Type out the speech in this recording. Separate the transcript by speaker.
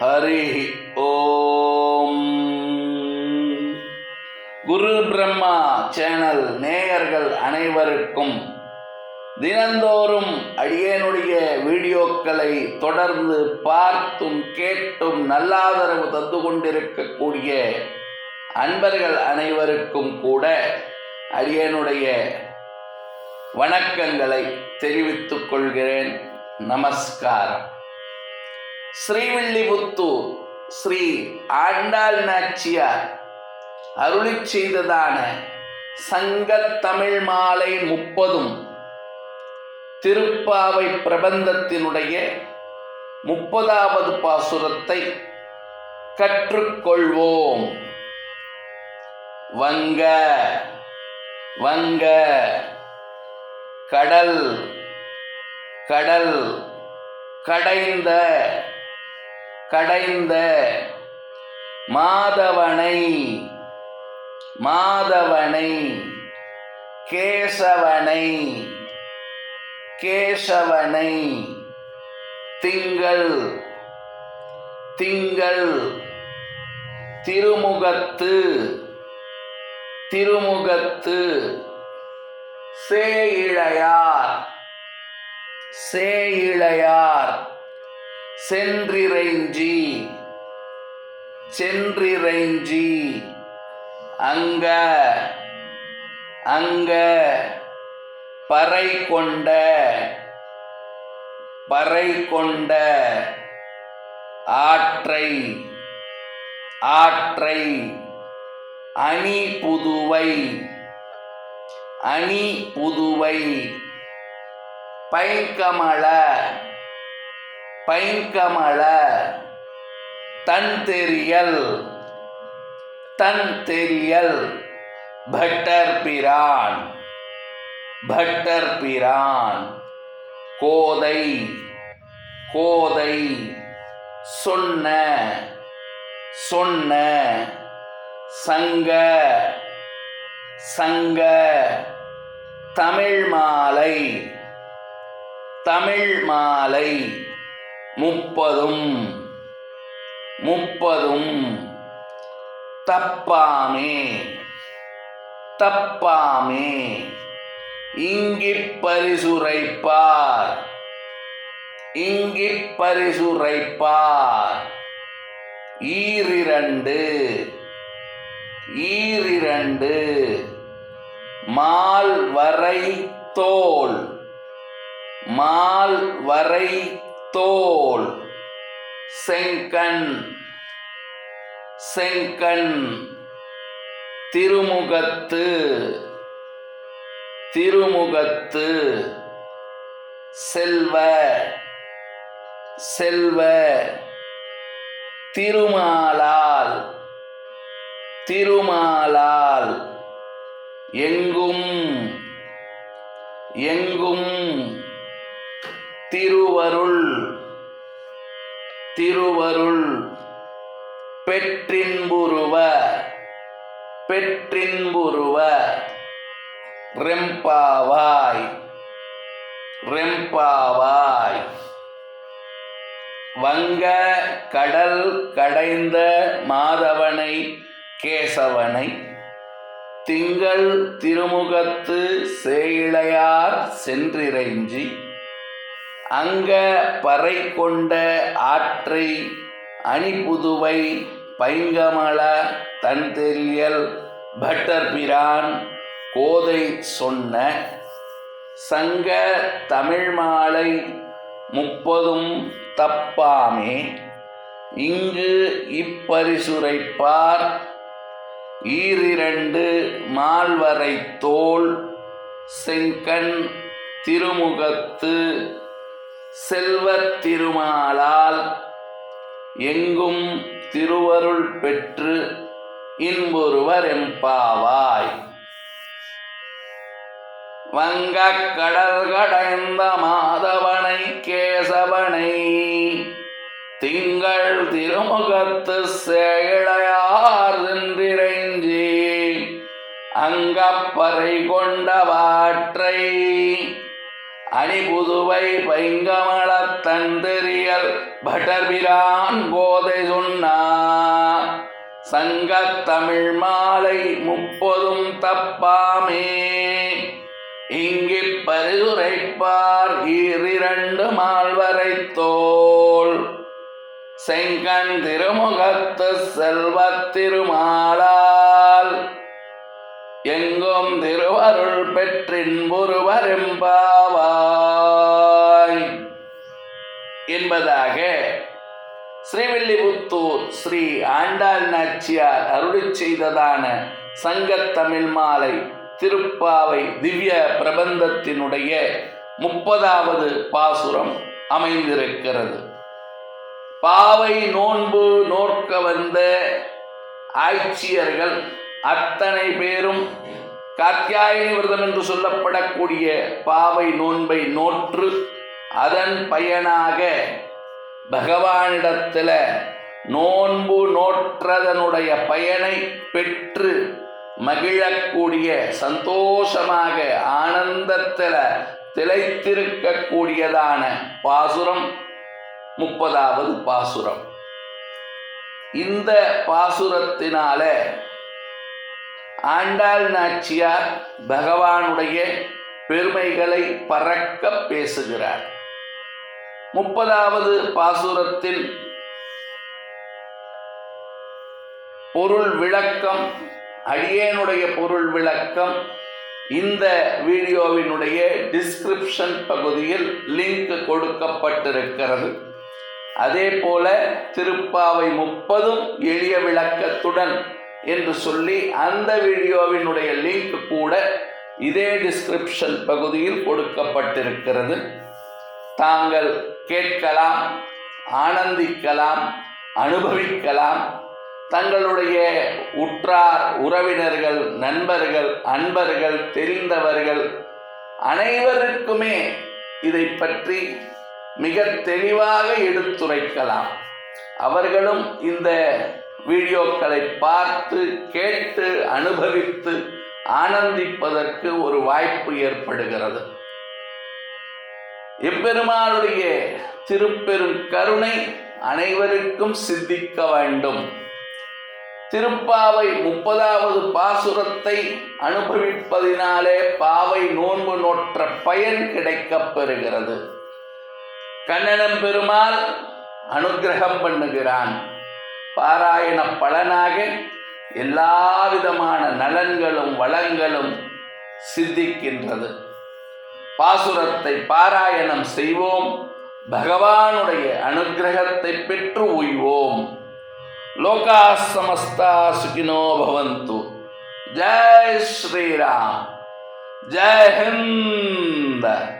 Speaker 1: Hari Om. Guru Brahma channel நேயர்கள் அனைவருக்கும் தினந்தோறும் அடியேனுடைய வீடியோக்களை தொடர்ந்து பார்த்தும் கேட்டும் நல்லாதரவு தந்து கொண்டிருக்கக்கூடிய அன்பர்கள் அனைவருக்கும் கூட அடியேனுடைய வணக்கங்களை தெரிவித்துக் கொள்கிறேன். நமஸ்காரம். ஸ்ரீவில்லிபுத்தூர் ஸ்ரீ ஆண்டாள் நாச்சியார் அருளி செய்ததான சங்கத்தமிழ் மாலை முப்பதும் திருப்பாவை பிரபந்தத்தினுடைய முப்பதாவது பாசுரத்தை கற்றுக்கொள்வோம். வங்க வங்க கடல் கடல் கடைந்த கடைந்த மாதவனை மாதவனை கேசவனை கேசவனை திங்கள் திங்கள் திருமுகத்து திருமுகத்து சேயிழையார் சேயிழையார். சென்றிறைஞ்சி. சென்றிறைஞ்சி. அங்க அங்க பறை கொண்ட பறை கொண்ட ஆற்றை ஆற்றை அணி புதுவை அணி புதுவை. பைங்கமல பைங்கமல தன் தெரியல் தன் தெரியல் பட்டர் பிரான் பட்டர் பிரான். கோதை கோதை சொன்ன சொன்ன சங்க சங்க. தமிழ் மாலை தமிழ் மாலை. முப்பதும் முப்பதும். தப்பாமே தப்பாமே. இங்கிப் பரிசுரைப்பார் இங்கிப் பரிசுரைப்பார். ஈரிரண்டு ஈரிரண்டு. மால் வரை தோல் மால் வரை தோல். செங்கண். செங்கண். திருமுகத்து. திருமுகத்து. செல்வ. செல்வ. திருமாலால். திருமாலால். எங்கும். எங்கும். திருவருள் திருவருள் பெற்றின்புருவ பெற்றின்புருவ ரெம்பாவாய் ரெம்பாவாய். வங்க கடல் கடைந்த மாதவனை கேசவனை திங்கள் திருமுகத்து சேயிழையார் சென்றிறைஞ்சி அங்க பறை கொண்ட ஆற்றை அணிபுதுவை பைங்கமல தன் தெரியல் பட்டர்பிரான் கோதை சொன்ன சங்க தமிழ் மாலை முப்பதும் தப்பாமே. இங்கு இப்பரிசுரைப்பார் ஈரிரண்டு மால்வரை தோல் செங்கண் திருமுகத்து செல்வத் திருமாலால் எங்கும் திருவருள் பெற்று இன்பொருவர் எம்பாவாய். வங்கக் கடல் கடைந்த மாதவனை கேசவனை திங்கள் திருமுகத்து சேழையார் நின்றிரைஞ்சி அங்கப்பறை கொண்டவாற்றை அணிபுதுவை பைங்கமலத் தந்தெறியல் பட்டர்பிரான் போதை சொன்னார் சங்கத் தமிழ் மாலை முப்பதும் தப்பாமே. இங்கு பரிதுரைப்பார் ஈரிரண்டு மால்வரை தோல். செங்கண் திருமுகத்து செல்வத் திருமாலால். எங்கும் திருவருள் பெற்றின்பொருவரெம்பாவாய் என்பதாக ஸ்ரீவில்லிபுத்தூர் ஸ்ரீ ஆண்டாள் நாச்சியார் அருளி செய்ததான சங்கத்தமிழ் மாலை திருப்பாவை திவ்ய பிரபந்தத்தினுடைய முப்பதாவது பாசுரம் அமைந்திருக்கிறது. பாவை நோன்பு நோற்க வந்த ஆட்சியர்கள் அத்தனை பேரும் காத்தியாயனி விரதம் என்று சொல்லப்படக்கூடிய பாவை நோன்பை நோற்று அதன் பயனாக பகவானிடத்தில் நோன்பு நோற்றதனுடைய பயனை பெற்று மகிழக்கூடிய சந்தோஷமாக ஆனந்தத்தில் திளைத்திருக்கக்கூடியதான பாசுரம் முப்பதாவது பாசுரம். இந்த பாசுரத்தினால ஆண்டாள் நாச்சியார் பகவானுடைய பெருமைகளை பறக்க பேசுகிறார். முப்பதாவது பாசுரத்தில் பொருள் விளக்கம் அடியேனுடைய பொருள் விளக்கம் இந்த வீடியோவினுடைய டிஸ்கிரிப்ஷன் பகுதியில் லிங்க் கொடுக்கப்பட்டிருக்கிறது. அதே போல திருப்பாவை முப்பதும் எளிய விளக்கத்துடன் என்று சொல்லி அந்த வீடியோவினுடைய லிங்க் கூட இதே டிஸ்கிரிப்ஷன் பகுதியில் கொடுக்கப்பட்டிருக்கிறது. தாங்கள் கேட்கலாம் ஆனந்திக்கலாம் அனுபவிக்கலாம். தங்களுடைய உற்றார் உறவினர்கள் நண்பர்கள் அன்பர்கள் தெரிந்தவர்கள் அனைவருக்குமே இதை பற்றி மிக தெளிவாக எடுத்துரைக்கலாம். அவர்களும் இந்த வீடியோக்களை பார்த்து கேட்டு அனுபவித்து ஆனந்திப்பதற்கு ஒரு வாய்ப்பு ஏற்படுகிறது. எப்பெருமாளுடைய திருப்பெரும் கருணை அனைவருக்கும் சித்திக்க வேண்டும். திருப்பாவை முப்பதாவது பாசுரத்தை அனுபவிப்பதினாலே பாவை நோன்பு நோற்ற பயன் கிடைக்கப் பெறுகிறது. கண்ணனம் பெருமாள் அனுக்கிரகம் பண்ணுகிறான். பாராயண பலனாக எல்லா விதமான நலன்களும் வளங்களும் சித்திக்கின்றது. பாசுரத்தை பாராயணம் செய்வோம். பகவானுடைய அனுகிரகத்தை பெற்று உய்வோம். லோகா சமஸ்தா சுகினோ பவந்து. ஜெய் ஸ்ரீராம். ஜெய் ஹிந்த்.